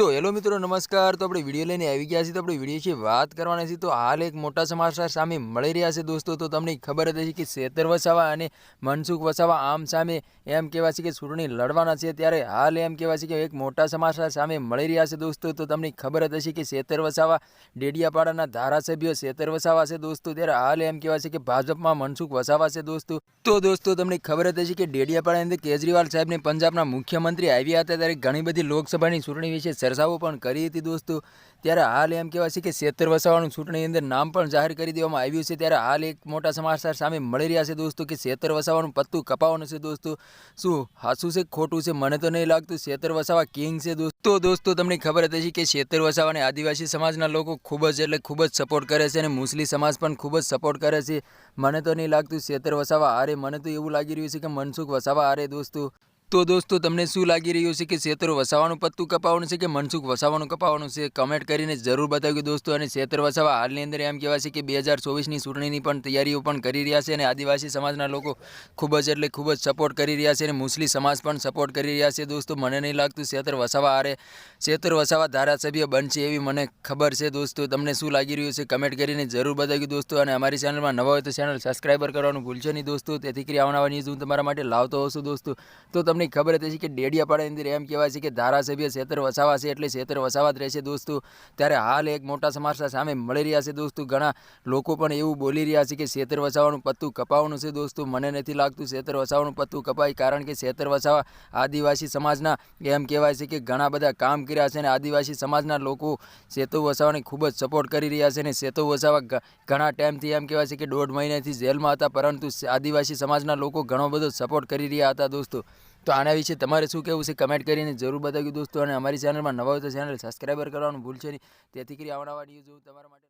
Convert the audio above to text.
તો હેલો મિત્રો, નમસ્કાર. તો આપણે વીડિયો લઈને આવી ગયા છીએ. તો આપણે વીડિયો છે વાત કરવાના છીએ તો હાલ એક મોટા સમાચાર સામે મળી રહ્યા છે દોસ્તો. તો તમને ખબર હશે કે શેતર વસાવા અને મનસુખ વસાવા આમ સામે એમ કહેવાય છે કે ચૂંટણી લડવાના છે. ત્યારે હાલ એમ કહેવાય છે કે એક મોટા સમાચાર સામે મળી રહ્યા છે દોસ્તો. તો તમને ખબર હશે કે શેતર વસાવા ડેડિયાપાડાના ધારાસભ્ય શેતર વસાવા છે દોસ્તો. ત્યારે હાલ એમ કહેવાય છે કે ભાજપમાં મનસુખ વસાવા છે દોસ્તો. તો દોસ્તો, તમને ખબર હશે કે ડેડિયાપાડાની અંદર કેજરીવાલ સાહેબને પંજાબના મુખ્યમંત્રી આવ્યા હતા. ત્યારે ઘણી બધી લોકસભાની ચૂંટણી વિશે ચર્ચાઓ પણ કરી હતી દોસ્તો. ત્યારે હાલ એમ કહેવાય છે કે શેતર વસાવાનું ચૂંટણી અંદર નામ પણ જાહેર કરી દેવામાં આવ્યું છે. ત્યારે હાલ એક મોટા સમાચાર સામે મળી રહ્યા છે દોસ્તો કે શેતર વસાવાનું પત્તું કપાવવાનું છે દોસ્તો. શું હાસું છે ખોટું છે? મને તો નહીં લાગતું શેતર વસાવા કિંગ છે દોસ્તો. દોસ્તો, તમને ખબર હતી કે શેતર વસાવાને આદિવાસી સમાજના લોકો ખૂબ જ એટલે ખૂબ જ સપોર્ટ કરે છે અને મુસ્લિમ સમાજ પણ ખૂબ જ સપોર્ટ કરે છે. મને તો નહીં લાગતું શેતર વસાવા આરે મને તો એવું લાગી રહ્યું છે કે મનસુખ વસાવા આરે દોસ્તો. તો દોસ્તો, તમને શું લાગી રહ્યું છે કે શેતર વસાવાનું પત્તું કપાવવાનું છે કે મનસુખ વસાવાનું કપાવવાનું છે? કમેન્ટ કરીને જરૂર બતાવ્યું દોસ્તો. અને શેતર વસાવા હાલની અંદર એમ કહેવાય છે કે બે હજાર ચોવીસની ચૂંટણીની પણ તૈયારીઓ પણ કરી રહ્યા છે અને આદિવાસી સમાજના લોકો ખૂબ જ એટલે ખૂબ જ સપોર્ટ કરી રહ્યા છે અને મુસ્લિમ સમાજ પણ સપોર્ટ કરી રહ્યા છે દોસ્તો. મને નહીં લાગતું શેતર વસાવા હારે શેતર વસાવા ધારાસભ્ય બનશે એવી મને ખબર છે દોસ્તો. તમને શું લાગી રહ્યું છે? કમેન્ટ કરીને જરૂર બતાવ્યું દોસ્તો. અને અમારી ચેનલમાં નવા હોય તો ચેનલ સબસ્ક્રાઈબર કરવાનું ભૂલશો નહીં દોસ્તો. તેથી કરી આવનારા ન્યૂઝ હું તમારા માટે લાવતો હોઉં દોસ્તો. તો તમને ખબર હતી કે ડેડિયાપાડા અંદર એમ કહેવાય છે કે ધારાસભ્ય શેતર વસાવા એટલે શેતર વસાવા જ રહેશે દોસ્તો. ત્યારે હાલ એક મોટા સમાચાર સામે મળી રહ્યા છે દોસ્તો. ઘણા લોકો પણ એવું બોલી રહ્યા છે કે શેતર વસાવાનું પત્તું કપાવવાનું છે દોસ્તો. મને નથી લાગતું શેતર વસાવાનું પત્તું કપાય કારણ કે શેતર વસાવા આદિવાસી સમાજના એમ કહેવાય છે કે ઘણા બધા કામ કર્યા છે અને આદિવાસી સમાજના લોકો સેતુ વસાવાને ખૂબ જ સપોર્ટ કરી રહ્યા છે અને સેતુ વસાવા ઘણા ટાઈમથી એમ કહેવાય છે કે દોઢ મહિનાથી જેલમાં હતા પરંતુ આદિવાસી સમાજના લોકો ઘણો બધો સપોર્ટ કરી રહ્યા હતા દોસ્તો. તો આના વિશે તમારે શું કહેવું છે? કમેન્ટ કરીને જરૂર બતાવ્યું દોસ્તો. અને અમારી ચેનલમાં નવા હોય તો ચેનલ સબસ્ક્રાઈબર કરવાનું ભૂલશો નહીં. તેથી કરી આવનારા ન્યૂઝ તમારા માટે